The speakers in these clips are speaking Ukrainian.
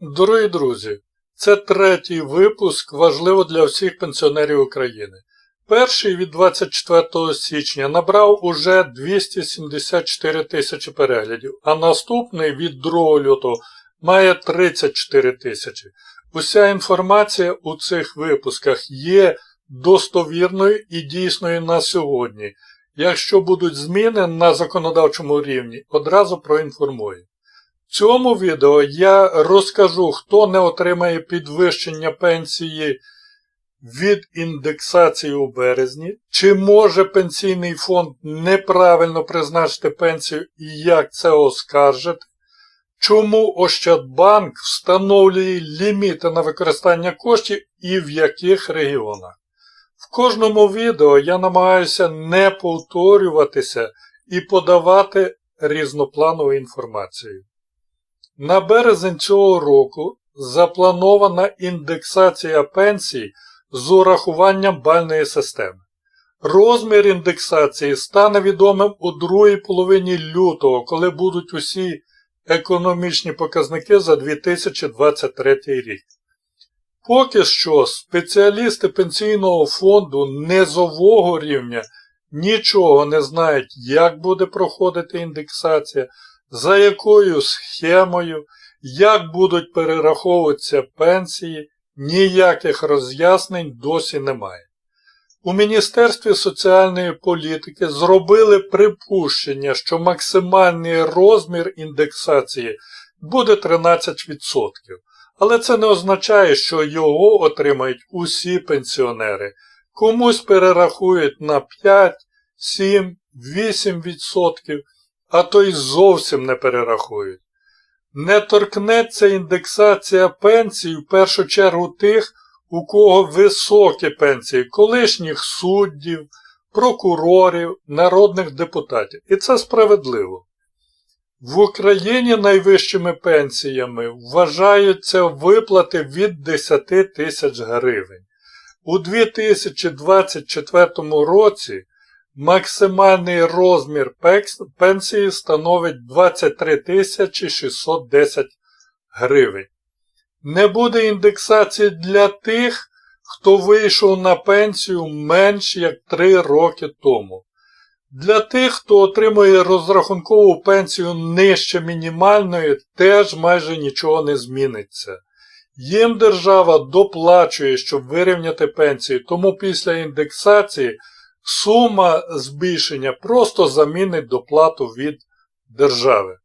Дорогі друзі, це третій випуск важливо для всіх пенсіонерів України. Перший від 24 січня набрав уже 274 тисячі переглядів, а наступний від 2 лютого має 34 тисячі. Уся інформація у цих випусках є достовірною і дійсною на сьогодні. Якщо будуть зміни на законодавчому рівні, одразу проінформую. В цьому відео я розкажу, хто не отримає підвищення пенсії від індексації у березні, чи може пенсійний фонд неправильно призначити пенсію і як це оскаржити, чому Ощадбанк встановлює ліміти на використання коштів і в яких регіонах. В кожному відео я намагаюся не повторюватися і подавати різнопланову інформацію. На березень цього року запланована індексація пенсій з урахуванням бальної системи. Розмір індексації стане відомим у другій половині лютого, коли будуть усі економічні показники за 2023 рік. Поки що спеціалісти пенсійного фонду низового рівня нічого не знають, як буде проходити індексація, за якою схемою, як будуть перераховуватися пенсії, ніяких роз'яснень досі немає. У Міністерстві соціальної політики зробили припущення, що максимальний розмір індексації буде 13%. Але це не означає, що його отримають усі пенсіонери. Комусь перерахують на 5, 7, 8%, а то й зовсім не перерахують. Не торкнеться індексація пенсій в першу чергу тих, у кого високі пенсії, колишніх суддів, прокурорів, народних депутатів. І це справедливо. В Україні найвищими пенсіями вважаються виплати від 10 тисяч гривень. У 2024 році максимальний розмір пенсії становить 23 тисячі 610 гривень. Не буде індексації для тих, хто вийшов на пенсію менш як 3 роки тому. Для тих, хто отримує розрахункову пенсію нижче мінімальної, теж майже нічого не зміниться. Їм держава доплачує, щоб вирівняти пенсії, тому після індексації сума збільшення просто замінить доплату від держави.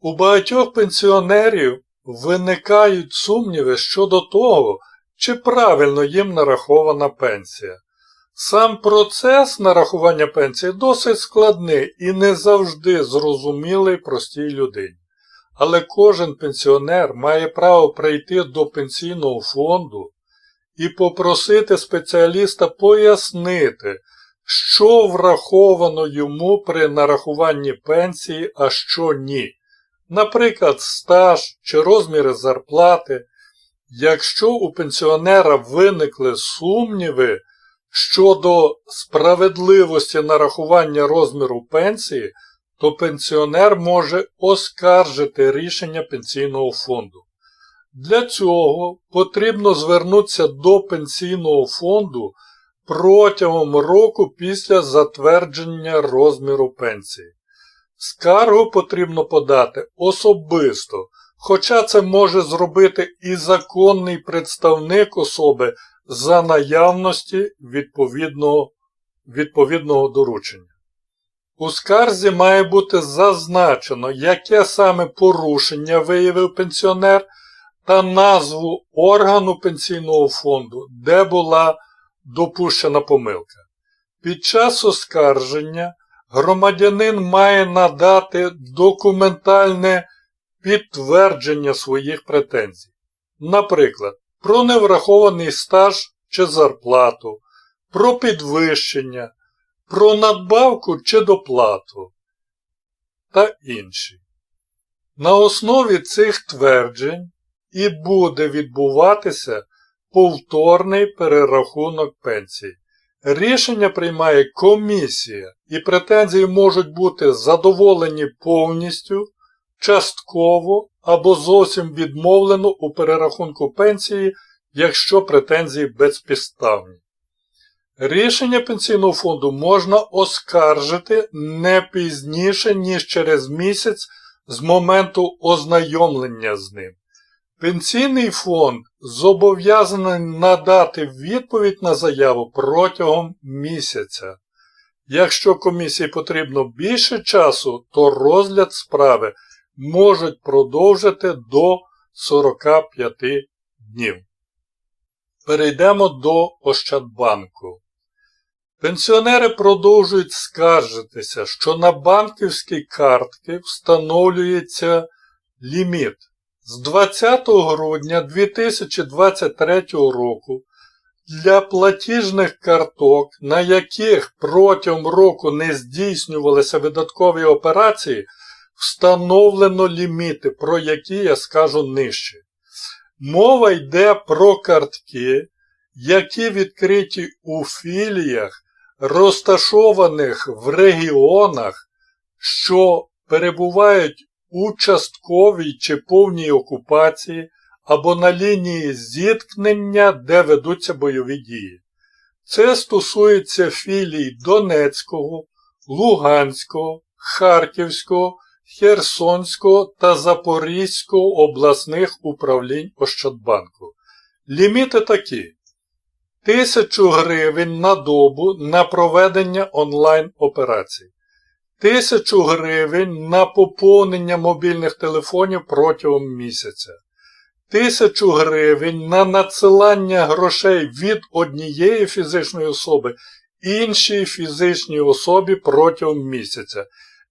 У багатьох пенсіонерів виникають сумніви щодо того, чи правильно їм нарахована пенсія. Сам процес нарахування пенсії досить складний і не завжди зрозумілий простій людині. Але кожен пенсіонер має право прийти до пенсійного фонду і попросити спеціаліста пояснити, що враховано йому при нарахуванні пенсії, а що ні. Наприклад, стаж чи розміри зарплати. Якщо у пенсіонера виникли сумніви щодо справедливості нарахування розміру пенсії, то пенсіонер може оскаржити рішення пенсійного фонду. Для цього потрібно звернутися до пенсійного фонду протягом року після затвердження розміру пенсії. Скаргу потрібно подати особисто, хоча це може зробити і законний представник особи за наявності відповідного, відповідного доручення. У скарзі має бути зазначено, яке саме порушення виявив пенсіонер та назву органу пенсійного фонду, де була допущена помилка. Під час оскарження громадянин має надати документальне підтвердження своїх претензій. Наприклад, про неврахований стаж чи зарплату, про підвищення, про надбавку чи доплату та інші. На основі цих тверджень і буде відбуватися повторний перерахунок пенсії. Рішення приймає комісія, і претензії можуть бути задоволені повністю частково або зовсім відмовлено у перерахунку пенсії, якщо претензії безпідставні. Рішення пенсійного фонду можна оскаржити не пізніше, ніж через місяць з моменту ознайомлення з ним. Пенсійний фонд зобов'язаний надати відповідь на заяву протягом місяця. Якщо комісії потрібно більше часу, то розгляд справи можуть продовжити до 45 днів. Перейдемо до Ощадбанку. Пенсіонери продовжують скаржитися, що на банківські картки встановлюється ліміт. З 20 грудня 2023 року для платіжних карток, на яких протягом року не здійснювалися видаткові операції, встановлено ліміти, про які я скажу нижче. Мова йде про картки, які відкриті у філіях, розташованих в регіонах, що перебувають у частковій чи повній окупації або на лінії зіткнення, де ведуться бойові дії. Це стосується філій Донецького, Луганського, Харківського, Херсонського та Запорізького обласних управлінь Ощадбанку. Ліміти такі. 1000 гривень на добу на проведення онлайн операцій. 1000 гривень на поповнення мобільних телефонів протягом місяця. 1000 гривень на надсилання грошей від однієї фізичної особи іншій фізичній особі протягом місяця.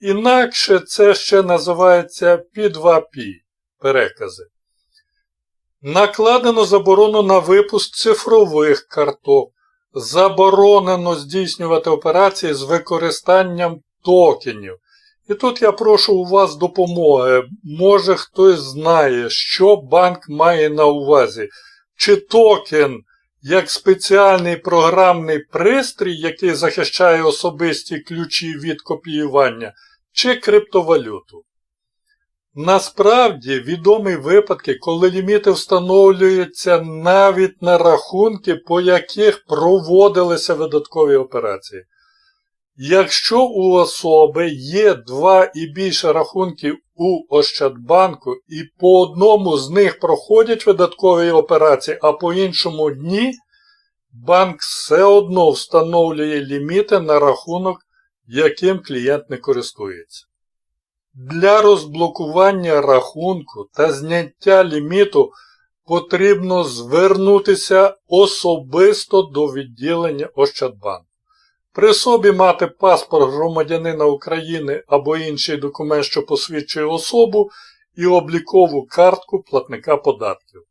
Інакше це ще називається P2P перекази. Накладено заборону на випуск цифрових карток. Заборонено здійснювати операції з використанням токенів. І тут я прошу у вас допомоги. Може хтось знає, що банк має на увазі. Чи токен як спеціальний програмний пристрій, який захищає особисті ключі від копіювання, чи криптовалюту. Насправді відомі випадки, коли ліміти встановлюються навіть на рахунки, по яких проводилися видаткові операції. Якщо у особи є два і більше рахунків у Ощадбанку і по одному з них проходять видаткові операції, а по іншому ні, банк все одно встановлює ліміти на рахунок, яким клієнт не користується. Для розблокування рахунку та зняття ліміту потрібно звернутися особисто до відділення Ощадбанку. При собі мати паспорт громадянина України або інший документ, що посвідчує особу, і облікову картку платника податків.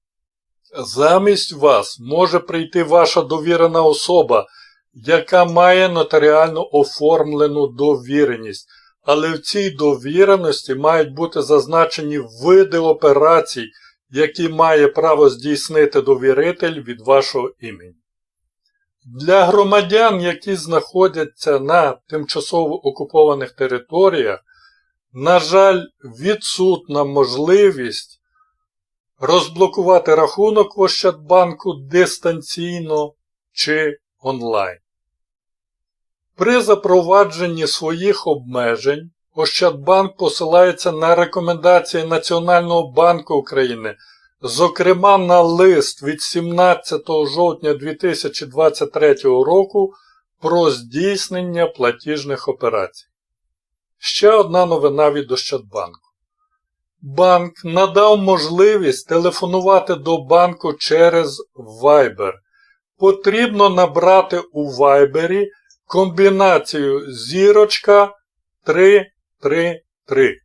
Замість вас може прийти ваша довірена особа, яка має нотаріально оформлену довіреність, але в цій довіреності мають бути зазначені види операцій, які має право здійснити довіритель від вашого імені. Для громадян, які знаходяться на тимчасово окупованих територіях, на жаль, відсутна можливість розблокувати рахунок в Ощадбанку дистанційно чи онлайн. При запровадженні своїх обмежень Ощадбанк посилається на рекомендації Національного банку України зокрема на лист від 17 жовтня 2023 року про здійснення платіжних операцій. Ще одна новина від Ощадбанку. Банк надав можливість телефонувати до банку через Viber. Потрібно набрати у Viber комбінацію зірочка 333.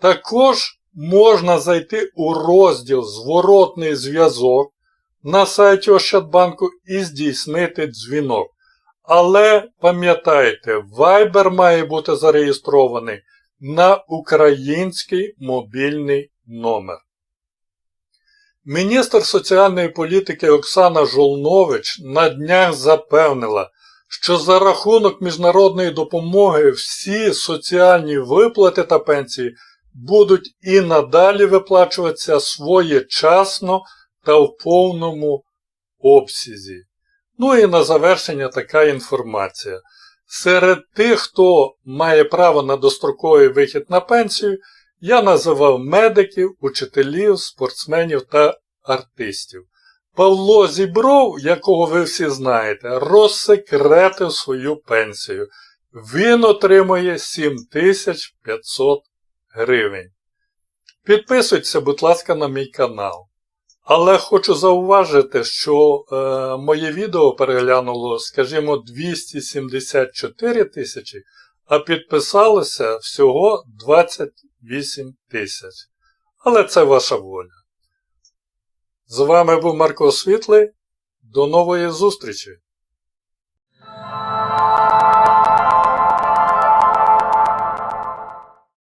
Також можна зайти у розділ Зворотний зв'язок на сайті Ощадбанку і здійснити дзвінок. Але пам'ятайте, Viber має бути зареєстрований на український мобільний номер. Міністр соціальної політики Оксана Жолнович на днях запевнила, що за рахунок міжнародної допомоги всі соціальні виплати та пенсії будуть і надалі виплачуватися своєчасно та в повному обсязі. Ну і на завершення така інформація. Серед тих, хто має право на достроковий вихід на пенсію, я називав медиків, учителів, спортсменів та артистів. Павло Зібров, якого ви всі знаєте, розсекретив свою пенсію. Він отримує 7500 гривень. Підписуйтеся, будь ласка, на мій канал. Але хочу зауважити, що е, моє відео переглянуло, скажімо, 274 тисячі, а підписалося всього 28 тисяч. Але це ваша воля. З вами був Марко Світлий. До нової зустрічі!